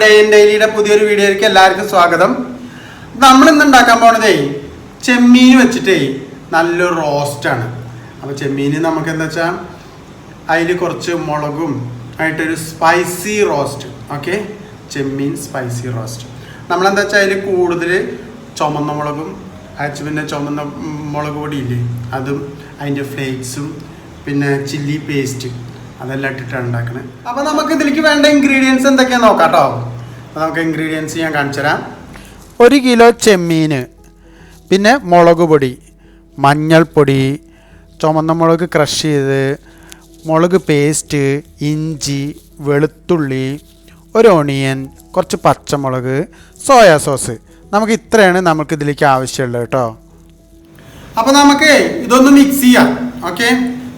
Day in ഡെയിലിയുടെ പുതിയൊരു വീഡിയോയിലേക്ക് എല്ലാവർക്കും സ്വാഗതം. നമ്മൾ ഇന്ന് ഉണ്ടാക്കാൻ പോണതേ ചെമ്മീൻ വെച്ചിട്ടേ നല്ലൊരു റോസ്റ്റാണ് അപ്പോൾ ചെമ്മീൻ നമുക്ക് എന്താ വെച്ചാൽ അതിൽ കുറച്ച് മുളകും ആയിട്ടൊരു സ്പൈസി റോസ്റ്റ് ഓക്കെ ചെമ്മീൻ സ്പൈസി റോസ്റ്റ് നമ്മളെന്താ വെച്ചാൽ അതിൽ കൂടുതൽ ചുമന്ന മുളകും അയച്ച് പിന്നെ ചുമന്ന മുളക് പൊടിയില്ലേ അതും അതിന്റെ ഫ്ലേക്സും പിന്നെ ചില്ലി പേസ്റ്റ് അതെല്ലാം ഇട്ടിട്ടാണ് ഉണ്ടാക്കുന്നത് അപ്പോൾ നമുക്ക് ഇതിലേക്ക് വേണ്ട ഇൻഗ്രീഡിയൻസ് എന്തൊക്കെയാണെന്ന് നോക്കാം കേട്ടോ അപ്പോൾ നമുക്ക് ഇൻഗ്രീഡിയൻസ് ഞാൻ കാണിച്ചു തരാം ഒരു കിലോ ചെമ്മീൻ പിന്നെ മുളക് പൊടി മഞ്ഞൾപ്പൊടി ചുമന്ന മുളക് ക്രഷ് ചെയ്ത് മുളക് പേസ്റ്റ് ഇഞ്ചി വെളുത്തുള്ളി ഒരു ഒണിയൻ കുറച്ച് പച്ചമുളക് സോയാ സോസ് നമുക്ക് ഇത്രയാണ് നമുക്ക് ഇതിലേക്ക് ആവശ്യമുള്ളത് കേട്ടോ. അപ്പോൾ നമുക്ക് ഇതൊന്ന് മിക്സ് ചെയ്യാം. ഓക്കെ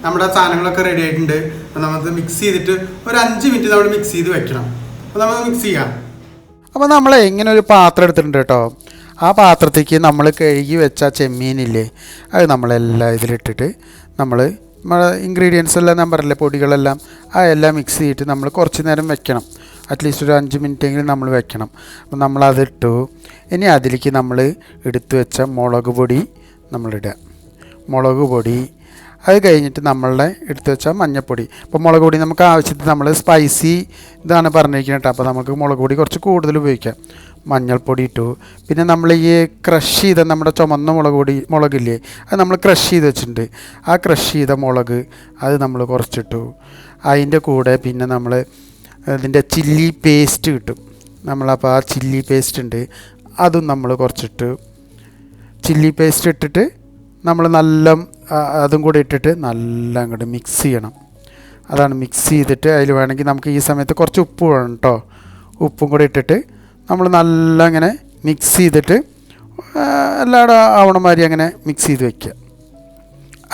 നമ്മുടെ സാധനങ്ങളൊക്കെ റെഡി ആയിട്ടുണ്ട്. അപ്പോൾ നമുക്ക് മിക്സ് ചെയ്തിട്ട് ഒരു അഞ്ച് മിനിറ്റ് നമ്മൾ മിക്സ് ചെയ്ത് വെക്കണം. അപ്പോൾ നമുക്ക് മിക്സ് ചെയ്യാം. അപ്പോൾ നമ്മൾ ഇങ്ങനെ ഒരു പാത്രം എടുത്തിട്ടുണ്ട് കേട്ടോ. ആ പാത്രത്തേക്ക് നമ്മൾ കഴുകി വെച്ച ചെമ്മീനില്ലേ അത് നമ്മളെല്ലാം ഇതിലിട്ടിട്ട് നമ്മൾ നമ്മുടെ ഇൻഗ്രീഡിയൻസ് എല്ലാം ഞാൻ പറഞ്ഞില്ലേ പൊടികളെല്ലാം ആ എല്ലാം മിക്സ് ചെയ്തിട്ട് നമ്മൾ കുറച്ച് നേരം വെക്കണം. അറ്റ്ലീസ്റ്റ് ഒരു അഞ്ച് മിനിറ്റ് എങ്കിലും നമ്മൾ വെക്കണം. അപ്പോൾ നമ്മളതിട്ടു. ഇനി അതിലേക്ക് നമ്മൾ എടുത്തു വെച്ച മുളക് പൊടി നമ്മളിടുക. മുളക് പൊടി അത് കഴിഞ്ഞിട്ട് നമ്മളുടെ എടുത്തു വെച്ച മഞ്ഞപ്പൊടി. അപ്പോൾ മുളക് പൊടി നമുക്ക് ആവശ്യത്തിന് നമ്മൾ സ്പൈസി ഇതാണ് പറഞ്ഞിരിക്കുന്നത് കേട്ടോ. അപ്പോൾ നമുക്ക് മുളക് പൊടി കുറച്ച് കൂടുതൽ ഉപയോഗിക്കാം. മഞ്ഞൾപ്പൊടി ഇട്ടു. പിന്നെ നമ്മൾ ഈ ക്രഷ് ചെയ്ത നമ്മുടെ ചുമന്ന മുളക് പൊടി മുളകില്ലേ അത് നമ്മൾ ക്രഷ് ചെയ്ത് വെച്ചിട്ടുണ്ട്. ആ ക്രഷ് ചെയ്ത മുളക് അത് നമ്മൾ കുറച്ചിട്ടു. അതിന്റെ കൂടെ പിന്നെ നമ്മൾ ഇതിന്റെ ചില്ലി പേസ്റ്റ് കിട്ടും. നമ്മളപ്പോൾ ആ ചില്ലി പേസ്റ്റ് ഉണ്ട്. അതും നമ്മൾ കുറച്ചിട്ട്. ചില്ലി പേസ്റ്റ് ഇട്ടിട്ട് നമ്മൾ നല്ല അതും കൂടി ഇട്ടിട്ട് നല്ല അങ്ങോട്ട് മിക്സ് ചെയ്യണം. അതാണ് മിക്സ് ചെയ്തിട്ട് അതിൽ വേണമെങ്കിൽ നമുക്ക് ഈ സമയത്ത് കുറച്ച് ഉപ്പ് വേണം കേട്ടോ ഉപ്പും കൂടി ഇട്ടിട്ട് നമ്മൾ നല്ല അങ്ങനെ മിക്സ് ചെയ്തിട്ട് എല്ലാവരും എല്ലായിടും ആവണ മാതിരി അങ്ങനെ മിക്സ് ചെയ്ത് വെക്കുക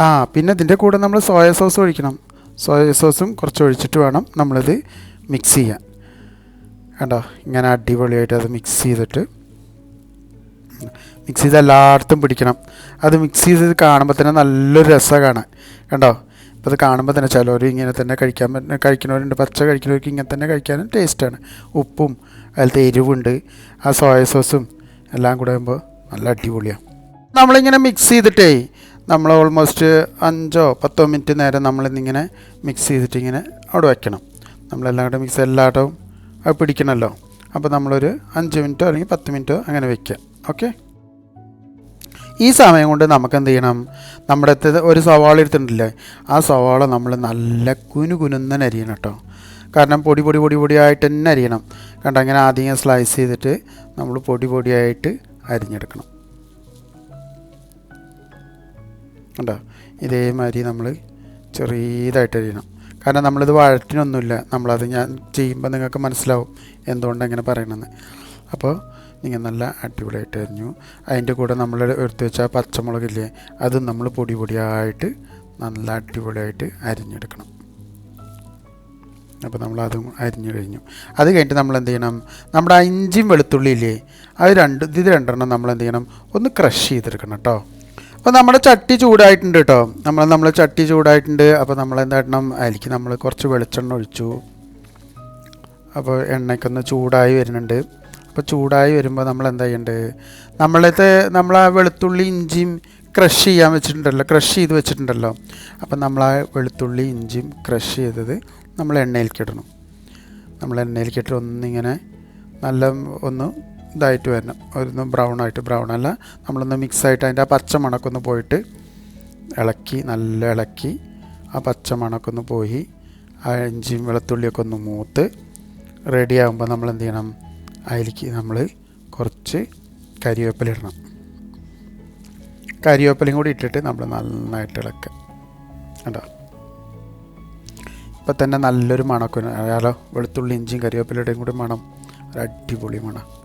ആ പിന്നെ ഇതിന്റെ കൂടെ നമ്മൾ സോയ സോസ് ഒഴിക്കണം. സോയ സോസും കുറച്ച് ഒഴിച്ചിട്ട് വേണം നമ്മളിത് മിക്സ് ചെയ്യാൻ. കണ്ടോ? ഇങ്ങനെ അടിപൊളിയായിട്ട് അത് മിക്സ് ചെയ്തിട്ട് മിക്സ് ചെയ്ത് എല്ലായിടത്തും പിടിക്കണം. അത് മിക്സ് ചെയ്ത് കാണുമ്പോൾ തന്നെ നല്ലൊരു രസമാണ് കാണാൻ. കണ്ടോ? ഇപ്പോൾ അത് കാണുമ്പോൾ തന്നെ ചിലവർ ഇങ്ങനെ തന്നെ കഴിക്കാൻ കഴിക്കുന്നവരുണ്ട്. പച്ച കഴിക്കുന്നവർക്ക് ഇങ്ങനെ തന്നെ കഴിക്കാനും ടേസ്റ്റാണ് ഉപ്പും അതിലത്തെ എരിവുണ്ട്. ആ സോയ സോസും എല്ലാം കൂടെ ആകുമ്പോൾ നല്ല അടിപൊളിയാണ് നമ്മളിങ്ങനെ മിക്സ് ചെയ്തിട്ടേ നമ്മൾ ഓൾമോസ്റ്റ് അഞ്ചോ പത്തോ മിനിറ്റ് നേരം നമ്മളിന്നിങ്ങനെ മിക്സ് ചെയ്തിട്ട് ഇങ്ങനെ അവിടെ വയ്ക്കണം നമ്മളെല്ലാം കൂടെ മിക്സ് എല്ലായിടവും അത് പിടിക്കണമല്ലോ അപ്പോൾ നമ്മളൊരു അഞ്ച് മിനിറ്റോ അല്ലെങ്കിൽ പത്ത് മിനിറ്റോ അങ്ങനെ വെക്കാം ഓക്കെ? ഈ സമയം കൊണ്ട് നമുക്ക് എന്ത് ചെയ്യണം? നമ്മുടെ അടുത്ത് ഒരു സവാള എടുത്തിട്ടില്ലേ ആ സവാള നമ്മൾ നല്ല കുനു കുനുന്നൻ അരിയണം കേട്ടോ. കാരണം പൊടി പൊടി പൊടി പൊടിയായിട്ട് തന്നെ അരിയണം. കണ്ട? അങ്ങനെ ആദ്യം സ്ലൈസ് ചെയ്തിട്ട് നമ്മൾ പൊടി പൊടിയായിട്ട് അരിഞ്ഞെടുക്കണം. കണ്ടോ? ഇതേമാതിരി നമ്മൾ ചെറിയതായിട്ട് അരിയണം. കാരണം നമ്മളിത് വഴറ്റിനൊന്നുമില്ല. നമ്മളത് ഞാൻ ചെയ്യുമ്പോൾ നിങ്ങൾക്ക് മനസ്സിലാവും എന്തുകൊണ്ട് അങ്ങനെ പറയണമെന്ന് അപ്പോൾ നിങ്ങൾ നല്ല അടിപൊളിയായിട്ട് അരിഞ്ഞു അതിന്റെ കൂടെ നമ്മൾ എടുത്തു വെച്ച പച്ചമുളകില്ലേ അതും നമ്മൾ പൊടി പൊടിയായിട്ട് നല്ല അടിപൊളിയായിട്ട് അരിഞ്ഞെടുക്കണം. അപ്പോൾ നമ്മൾ അരിഞ്ഞു കഴിഞ്ഞു. അത് കഴിഞ്ഞിട്ട് നമ്മൾ എന്ത് ചെയ്യണം? നമ്മുടെ ആ ഇഞ്ചിയും വെളുത്തുള്ളി ഇല്ലേ അത് രണ്ട് ഇത് രണ്ടെണ്ണം നമ്മൾ എന്ത് ചെയ്യണം? ഒന്ന് ക്രഷ് ചെയ്തെടുക്കണം കേട്ടോ. അപ്പോൾ നമ്മുടെ ചട്ടി ചൂടായിട്ടുണ്ട് കേട്ടോ. നമ്മൾ നമ്മൾ ചട്ടി ചൂടായിട്ടുണ്ട്. അപ്പോൾ നമ്മൾ എന്താണം അതിലേക്ക് നമ്മൾ കുറച്ച് വെളിച്ചെണ്ണ ഒഴിച്ചു. അപ്പോൾ എണ്ണയ്ക്കൊന്ന് ചൂടായി വരുന്നുണ്ട്. അപ്പോൾ ചൂടായി വരുമ്പോൾ നമ്മൾ എന്താ ചെയ്യേണ്ടത് നമ്മളത്തെ നമ്മൾ ആ വെളുത്തുള്ളി ഇഞ്ചിയും ക്രഷ് ചെയ്യാൻ വെച്ചിട്ടുണ്ടല്ലോ. ക്രഷ് ചെയ്ത് വെച്ചിട്ടുണ്ടല്ലോ. അപ്പം നമ്മൾ ആ വെളുത്തുള്ളി ഇഞ്ചിയും ക്രഷ് ചെയ്തത് നമ്മൾ എണ്ണയിലേക്ക് ഇടണം. നമ്മൾ എണ്ണയിലേക്ക് ഇട്ടിട്ട് ഒന്നിങ്ങനെ നല്ല ഒന്ന് ഇതായിട്ട് വരണം. ഒന്ന് ബ്രൗൺ ആയിട്ട് ബ്രൗൺ അല്ല. നമ്മളൊന്ന് മിക്സ് ആയിട്ട് അതിന്റെ ആ പച്ച മണക്കൊന്ന് പോയിട്ട് ഇളക്കി നല്ല ഇളക്കി ആ പച്ച മണക്കൊന്ന് പോയി ആ ഇഞ്ചിയും വെളുത്തുള്ളിയൊക്കെ ഒന്ന് മൂത്ത് റെഡി ആകുമ്പോൾ നമ്മൾ എന്ത് ചെയ്യണം? അതിലേക്ക് നമ്മൾ കുറച്ച് കരിവേപ്പില ഇടണം. കരിവേപ്പിലയും കൂടി ഇട്ടിട്ട് നമ്മൾ നന്നായിട്ട് ഇളക്കുക. കണ്ടോ? ഇപ്പം തന്നെ നല്ലൊരു മണമൊക്കെ അയാളോ വെളുത്തുള്ളി ഇഞ്ചിയും കരിവേപ്പിലയുടെയും കൂടി മണം. ഒരു അടിപൊളി മണം.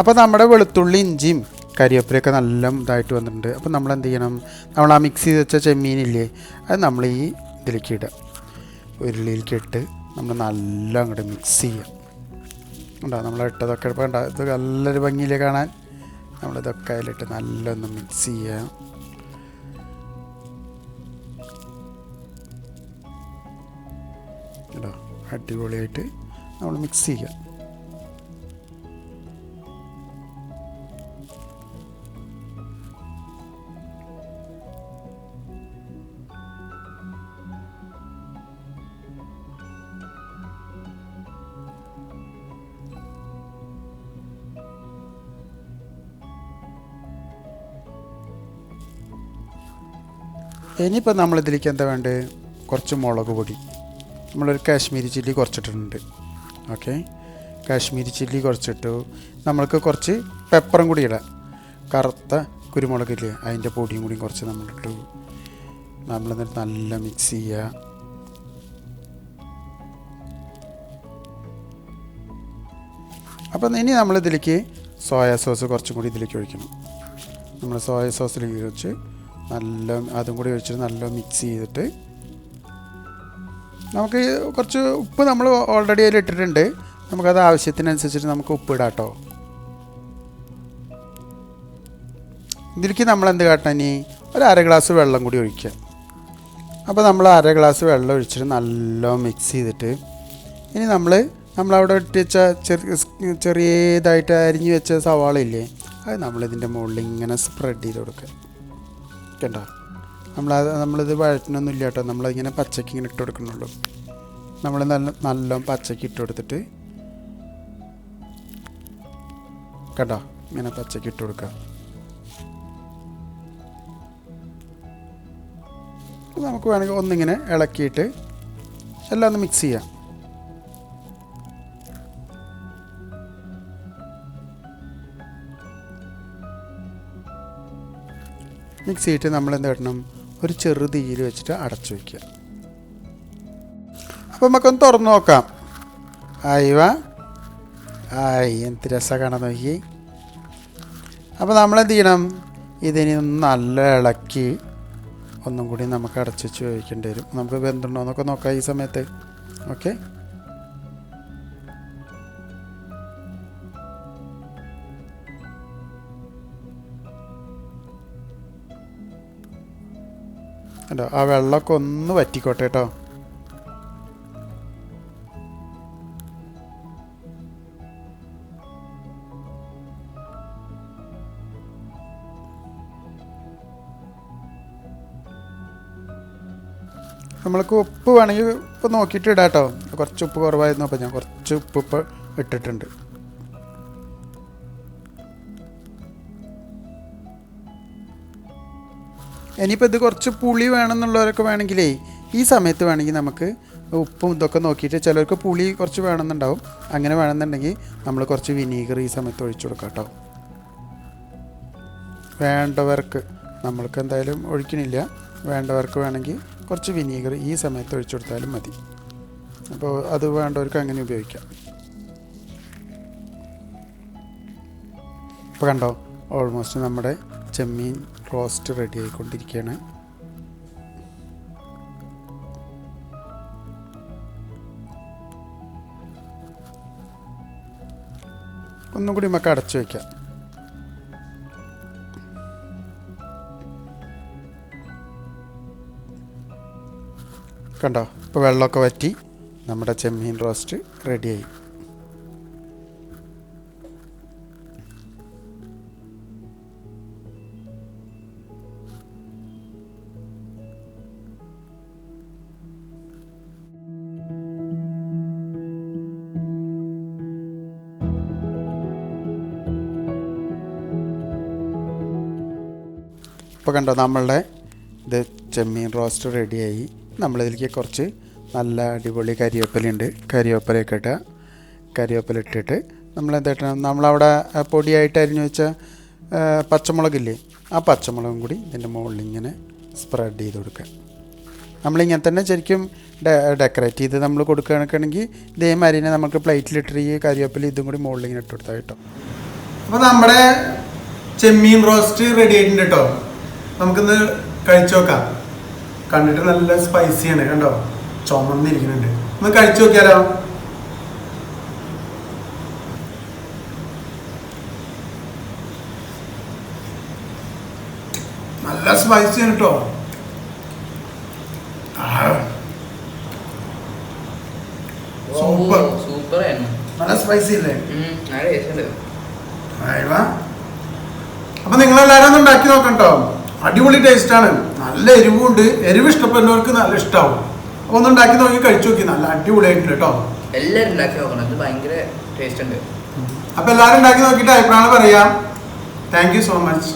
അപ്പോൾ നമ്മുടെ വെളുത്തുള്ളി ഇഞ്ചിയും കരിവേപ്പിലയൊക്കെ നല്ല ഇതായിട്ട് വന്നിട്ടുണ്ട്. അപ്പോൾ നമ്മൾ എന്ത് ചെയ്യണം നമ്മൾ ആ മിക്സ് ചെയ്ത് വെച്ച ചെമ്മീനില്ലേ അത് നമ്മൾ ഈ ഇതിലേക്ക് ഇടുക. ഉരുളിയിലേക്ക് ഇട്ട് നമ്മൾ നല്ല അങ്ങോട്ട് മിക്സ് ചെയ്യുക ഉണ്ടോ നമ്മൾ ഇട്ടതൊക്കെ ഇപ്പോൾ ഉണ്ടോ ഇത് നല്ലൊരു ഭംഗിയിൽ കാണാൻ? നമ്മളിതൊക്കെ അതിലിട്ട് നല്ലൊന്ന് മിക്സ് ചെയ്യാം. കേട്ടോ അടിപൊളിയായിട്ട് നമ്മൾ മിക്സ് ചെയ്യുക ഇനിയിപ്പോൾ നമ്മളിതിലേക്ക് എന്താ വേണ്ടത്? കുറച്ച് മുളക് പൊടി. നമ്മളൊരു കാശ്മീരി ചില്ലി കുറച്ചിട്ടുണ്ട് ഓക്കെ കാശ്മീരി ചില്ലി കുറച്ചിട്ടു. നമ്മൾക്ക് കുറച്ച് പെപ്പറും കൂടി ഇടാം. കറുത്ത കുരുമുളകില്ലേ അതിന്റെ പൊടിയും കൂടി കുറച്ച് നമ്മളിട്ടു. നമ്മളെന്നിട്ട് നല്ല മിക്സ് ചെയ്യുക അപ്പം ഇനി നമ്മളിതിലേക്ക് സോയാ സോസ് കുറച്ചും കൂടി ഇതിലേക്ക് ഒഴിക്കണം. നമ്മൾ സോയ സോസിലേക്ക് ഒഴിച്ച് നല്ല അതും കൂടി ഒഴിച്ചിട്ട് നല്ല മിക്സ് ചെയ്തിട്ട് നമുക്ക് കുറച്ച് ഉപ്പ് നമ്മൾ ഓൾറെഡി അതിൽ ഇട്ടിട്ടുണ്ട്. നമുക്കത് ആവശ്യത്തിനനുസരിച്ചിട്ട് നമുക്ക് ഉപ്പ് ഇടാം കേട്ടോ ഇതിലേക്ക് നമ്മൾ എന്ത് കാട്ടാൻ ഇനി? ഒരു അര ഗ്ലാസ് വെള്ളം കൂടി ഒഴിക്കുക അപ്പോൾ നമ്മൾ അര ഗ്ലാസ് വെള്ളം ഒഴിച്ചിട്ട് നല്ല മിക്സ് ചെയ്തിട്ട് ഇനി നമ്മൾ നമ്മളവിടെ ഇട്ട് വെച്ച ചെറിയ ചെറിയതായിട്ട് അരിഞ്ഞ് വെച്ച സവാള ഇല്ലേ? അത് നമ്മളിതിന്റെ മുകളിൽ ഇങ്ങനെ സ്പ്രെഡ് ചെയ്ത് കൊടുക്കുക. കണ്ടോ നമ്മളത് നമ്മളിത് വഴറ്റണമൊന്നും ഇല്ല കേട്ടോ. നമ്മളിങ്ങനെ പച്ചയ്ക്ക് ഇങ്ങനെ ഇട്ട് കൊടുക്കണുള്ളൂ നമ്മൾ നല്ല നല്ല പച്ചയ്ക്ക് ഇട്ട് കൊടുത്തിട്ട് കണ്ടോ? ഇങ്ങനെ പച്ചയ്ക്ക് ഇട്ട് കൊടുക്കുക നമുക്ക് വേണമെങ്കിൽ ഒന്നിങ്ങനെ ഇളക്കിയിട്ട് എല്ലാം ഒന്ന് മിക്സ് ചെയ്യാം. മിക്സ് ചെയ്തിട്ട് നമ്മൾ എന്ത് കിട്ടണം? ഒരു ചെറു തീയിൽ വെച്ചിട്ട് അടച്ചു വയ്ക്കുക അപ്പോൾ നമുക്കൊന്ന് തുറന്ന് നോക്കാം. ആയിവ ആയി എന്ത് രസമാണ് നോക്കി. അപ്പോൾ നമ്മളെന്ത് ചെയ്യണം? ഇതിനെ ഒന്ന് നല്ല ഇളക്കി ഒന്നും കൂടി നമുക്ക് അടച്ചു വെച്ച് വയ്ക്കേണ്ടി വരും. നമുക്ക് വെന്തുണ്ടോ എന്നൊക്കെ നോക്കാം ഈ സമയത്ത്. ഓക്കെ? കേട്ടോ ആ വെള്ളമൊക്കെ ഒന്ന് വറ്റിക്കോട്ടെ കേട്ടോ. നമ്മൾക്ക് ഉപ്പ് വേണമെങ്കിൽ ഉപ്പ് നോക്കിയിട്ട് ഇടാം കേട്ടോ കുറച്ച് ഉപ്പ് കുറവായിരുന്നു അപ്പോൾ ഞാൻ കുറച്ച് ഉപ്പ് ഇപ്പോൾ ഇട്ടിട്ടുണ്ട്. ഇനിയിപ്പോൾ ഇത് കുറച്ച് പുളി വേണമെന്നുള്ളവരൊക്കെ വേണമെങ്കിലേ ഈ സമയത്ത് വേണമെങ്കിൽ നമുക്ക് ഉപ്പും ഇതൊക്കെ നോക്കിയിട്ട് ചിലർക്ക് പുളി കുറച്ച് വേണമെന്നുണ്ടാവും. അങ്ങനെ വേണമെന്നുണ്ടെങ്കിൽ നമ്മൾ കുറച്ച് വിനീഗർ ഈ സമയത്ത് ഒഴിച്ചു കൊടുക്കാം കേട്ടോ. വേണ്ടവർക്ക് നമ്മൾക്ക് എന്തായാലും ഒഴിക്കണില്ല. വേണ്ടവർക്ക് വേണമെങ്കിൽ കുറച്ച് വിനീഗർ ഈ സമയത്ത് ഒഴിച്ചു കൊടുത്താലും മതി. അപ്പോൾ അത് വേണ്ടവർക്ക് അങ്ങനെ ഉപയോഗിക്കാം. ഇപ്പോൾ കണ്ടോ ഓൾമോസ്റ്റ് നമ്മുടെ ചെമ്മീൻ റോസ്റ്റ് റെഡി ആയിക്കൊണ്ടിരിക്കുകയാണ്. ഒന്നും കൂടി നമുക്ക് അടച്ചു വയ്ക്കാം കണ്ടോ? ഇപ്പോൾ വെള്ളമൊക്കെ വറ്റി നമ്മുടെ ചെമ്മീൻ റോസ്റ്റ് റെഡിയായി ഇപ്പോൾ കണ്ടോ നമ്മളുടെ ഇത് ചെമ്മീൻ റോസ്റ്റ് റെഡിയായി നമ്മളിതിലേക്ക് കുറച്ച് നല്ല അടിപൊളി കരിവേപ്പിലുണ്ട് കരിവേപ്പിലയൊക്കെ ഇട്ടുക കരിവേപ്പില ഇട്ടിട്ട് നമ്മൾ എന്താ നമ്മളവിടെ പൊടിയായിട്ട് അരിഞ്ഞു വെച്ച പച്ചമുളകില്ലേ ആ പച്ചമുളകും കൂടി ഇതിന്റെ മുകളിൽ ഇങ്ങനെ സ്പ്രെഡ് ചെയ്ത് കൊടുക്കുക. നമ്മളിങ്ങനെ തന്നെ ശരിക്കും ഡെക്കറേറ്റ് ചെയ്ത് നമ്മൾ കൊടുക്കുകയാണെങ്കിൽ ഇതേമാതിരി തന്നെ നമുക്ക് പ്ലേറ്റിലിട്ട് ഈ കരിവേപ്പില ഇതും കൂടി മുകളിൽ ഇങ്ങനെ ഇട്ട് കൊടുത്താൽ കേട്ടോ. അപ്പോൾ നമ്മുടെ ചെമ്മീൻ റോസ്റ്റ് റെഡി ആയിട്ടുണ്ട് കേട്ടോ. നമുക്കിന്ന് കഴിച്ചു നോക്കാം. കണ്ടിട്ട് നല്ല സ്പൈസിയാണ് കണ്ടോ? ചുമന്നിരിക്കുന്നുണ്ട്. ഒന്ന് കഴിച്ചു നോക്കിയാലോ? നല്ല സ്പൈസിയാണ് കേട്ടോ സൂപ്പർ. സൂപ്പർ നല്ല സ്പൈസി അല്ലേ? അപ്പൊ നിങ്ങളെല്ലാരും ഒന്ന് ഉണ്ടാക്കി നോക്കണ്ടോ? അടിപൊളി ടേസ്റ്റ് ആണ് നല്ല എരിവുണ്ട്. എരിവ് ഇഷ്ടപ്പെടുന്നവർക്ക് നല്ല ഇഷ്ടമാവും അപ്പൊ ഒന്ന് ഉണ്ടാക്കി നോക്കി കഴിച്ചു നോക്കി. നല്ല അടിപൊളിയായിട്ടുണ്ട് കേട്ടോ എല്ലാവരും ഉണ്ടാക്കി നോക്കണം. ഭയങ്കര ടേസ്റ്റ് ഉണ്ട്. അപ്പൊ എല്ലാവരും ഉണ്ടാക്കി നോക്കിയിട്ട് അഭിപ്രായം പറയാം. Thank you so much